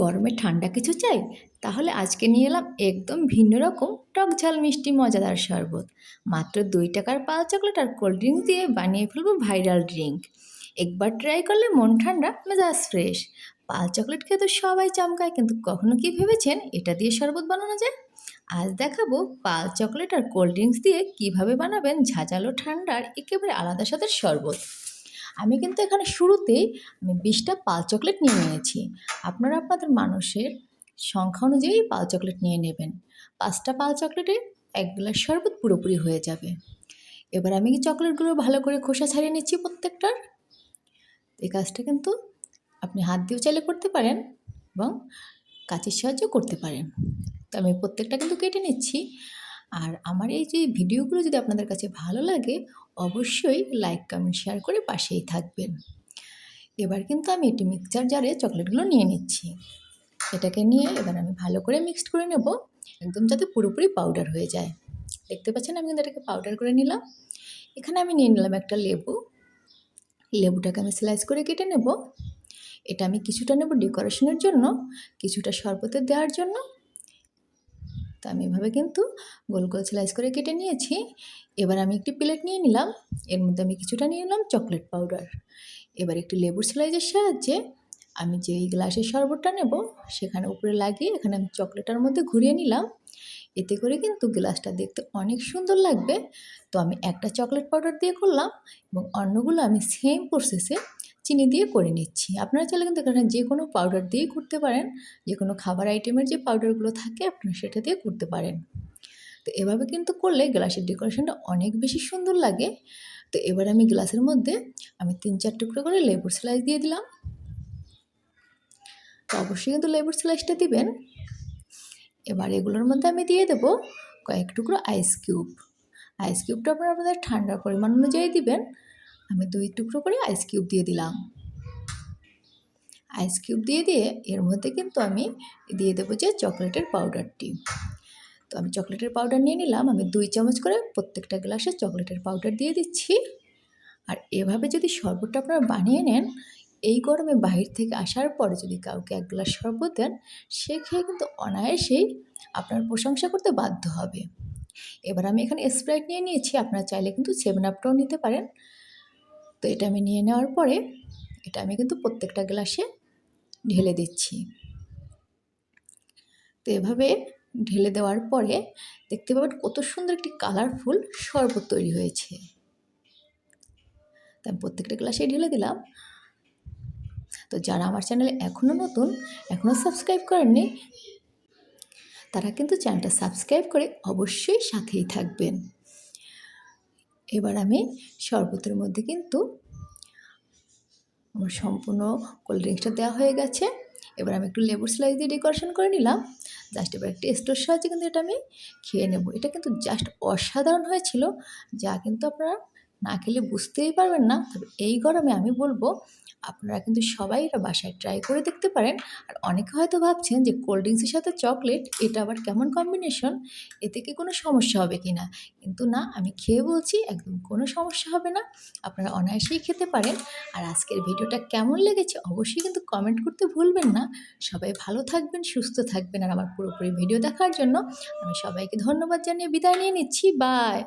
গরমে ঠান্ডা কিছু চাই? তাহলে আজকে নিয়ে এলাম একদম ভিন্ন রকম টক ঝাল মিষ্টি মজাদার শরবত। মাত্র দুই টাকার পাল চকলেট আর কোল্ড ড্রিঙ্কস দিয়ে বানিয়ে ফেলব ভাইরাল ড্রিঙ্ক। একবার ট্রাই করলে মন ঠান্ডা, মেজাজ ফ্রেশ। পাল চকলেট খেয়ে তো সবাই চামকায়, কিন্তু কখনো কি ভেবেছেন এটা দিয়ে শরবত বানানো যায়? আজ দেখাবো পাল চকলেট আর কোল্ড ড্রিঙ্কস দিয়ে কীভাবে বানাবেন ঝাঁঝালো ঠান্ডার একেবারে আলাদা স্বাদের শরবত। আমি কিন্তু এখানে শুরুতেই আমি বিশটা পাল চকলেট নিয়ে নিয়েছি। আপনারা আপনাদের মানুষের সংখ্যা অনুযায়ী পাল চকলেট নিয়ে নেবেন। পাঁচটা পাল চকলেটে এক গ্লাস শরবত পুরোপুরি হয়ে যাবে। এবার আমি কি চকলেটগুলো ভালো করে খোসা ছাড়িয়ে নিচ্ছি প্রত্যেকটার। এই কাজটা কিন্তু আপনি হাত দিয়েও চাইলে করতে পারেন এবং কাঁচের সাহায্য করতে পারেন। তো আমি প্রত্যেকটা কিন্তু কেটে নিচ্ছি। আর আমার এই যে ভিডিওগুলো যদি আপনাদের কাছে ভালো লাগে, অবশ্যই লাইক কমেন্ট শেয়ার করে পাশেই থাকবেন। এবার কিন্তু আমি এটি মিক্সচার জারে চকলেটগুলো নিয়ে নিচ্ছি। এটাকে নিয়ে এবার আমি ভালো করে মিক্সড করে নেব, একদম যাতে পুরোপুরি পাউডার হয়ে যায়। দেখতে পাচ্ছেন আমি কিন্তু এটাকে পাউডার করে নিলাম। এখানে আমি নিয়ে নিলাম একটা লেবু। লেবুটাকে আমি স্লাইস করে কেটে নেব। এটা আমি কিছুটা নেব ডেকোরেশনের জন্য, কিছুটা শরবতে দেওয়ার জন্য। তো আমি এভাবে কিন্তু গোল গোল স্লাইস করে কেটে নিয়েছি। এবার আমি একটি প্লেট নিয়ে নিলাম। এর মধ্যে আমি কিছুটা নিয়ে নিলাম চকলেট পাউডার এবার একটি লেবুর স্লাইজের সাহায্যে আমি যেই গ্লাসের শরবতটা নেব, সেখানে উপরে লাগিয়ে এখানে আমি চকলেটের মধ্যে ঘুরিয়ে নিলাম। এতে করে কিন্তু গ্লাসটা দেখতে অনেক সুন্দর লাগবে। তো আমি একটা চকলেট পাউডার দিয়ে করলাম এবং অন্যগুলো আমি সেম প্রসেসে চিনি দিয়ে করে নিচ্ছি। আপনারা চাইলে কিন্তু এখানে যে কোনো পাউডার দিয়েই করতে পারেন। যে কোনো খাবার আইটেমের যে পাউডারগুলো থাকে, আপনারা সেটা দিয়ে করতে পারেন। তো এভাবে কিন্তু করলে গ্লাসের ডেকোরেশনটা অনেক বেশি সুন্দর লাগে। তো এবার আমি গ্লাসের মধ্যে আমি তিন চার টুকরো করে লেবুর স্লাইস দিয়ে দিলাম। তো অবশ্যই কিন্তু লেবুর স্লাইসটা দিবেন। এবার এগুলোর মধ্যে আমি দিয়ে দেবো কয়েক টুকরো আইস কিউব আইস কিউবটা আপনারা আপনাদের ঠান্ডার পরিমাণ অনুযায়ী দিবেন। আমি দুই টুকরো করে আইস কিউব দিয়ে দিলাম। আইস কিউব দিয়ে দিয়ে এর মধ্যে কিন্তু আমি দিয়ে দেবো যে চকলেটের পাউডারটি তো আমি চকলেটের পাউডার নিয়ে নিলাম, আমি দুই চামচ করে প্রত্যেকটা গ্লাসে চকলেটের পাউডার দিয়ে দিচ্ছি। আর এভাবে যদি শরবতটা আপনারা বানিয়ে নেন, এই গরমে বাহির থেকে আসার পরে যদি কাউকে এক গ্লাস শরবত দেন, সে খেয়ে কিন্তু অনায়াসেই আপনার প্রশংসা করতে বাধ্য হবে। এবার আমি এখানে স্প্রাইট নিয়ে নিয়েছি, আপনারা চাইলে কিন্তু সেভেন আপটাও নিতে পারেন। তো এটা আমি নিয়ে নেওয়ার পরে এটা আমি কিন্তু প্রত্যেকটা গ্লাসে ঢেলে দিচ্ছি। তো এভাবে ঢেলে দেওয়ার পরে দেখতে পাবেন কত সুন্দর একটি কালারফুল শরবত তৈরি হয়েছে। তা আমি প্রত্যেকটা গ্লাসে ঢেলে দিলাম। তো যারা আমার চ্যানেলে এখনও নতুন এখনও সাবস্ক্রাইব করেননি, তারা কিন্তু চ্যানেলটা সাবস্ক্রাইব করে অবশ্যই সাথেই থাকবেন। এবার আমি শরবতের মধ্যে কিন্তু আমার সম্পূর্ণ কোল্ড ড্রিঙ্কসটা দেওয়া হয়ে গেছে। এবার আমি একটু লেবুর স্লাইস দিয়ে ডেকোরেশন করে নিলাম। জাস্ট এবার টেস্টের সাহায্যে কিন্তু এটা আমি খেয়ে নেব। এটা কিন্তু জাস্ট অসাধারণ হয়েছিল, যা কিন্তু আপনারা না খেলে বুঝতেই পারবেন না। তবে এই গরমে আমি বলব, আপনারা কিন্তু সবাই এটা বাসায় ট্রাই করে দেখতে পারেন। আর অনেকে হয়তো ভাবছেন যে কোল্ড ড্রিঙ্কসের সাথে চকলেট এটা আবার কেমন কম্বিনেশন এতে কি কোনো সমস্যা হবে কি না? কিন্তু না, আমি খেয়ে বলছি, একদম কোনো সমস্যা হবে না। আপনারা অনায়াসেই খেতে পারেন। আর আজকের ভিডিওটা কেমন লেগেছে অবশ্যই কিন্তু কমেন্ট করতে ভুলবেন না। সবাই ভালো থাকবেন, সুস্থ থাকবেন। আর আমার পুরোপুরি ভিডিও দেখার জন্য আমি সবাইকে ধন্যবাদ জানিয়ে বিদায় নিয়ে নিচ্ছি। বাই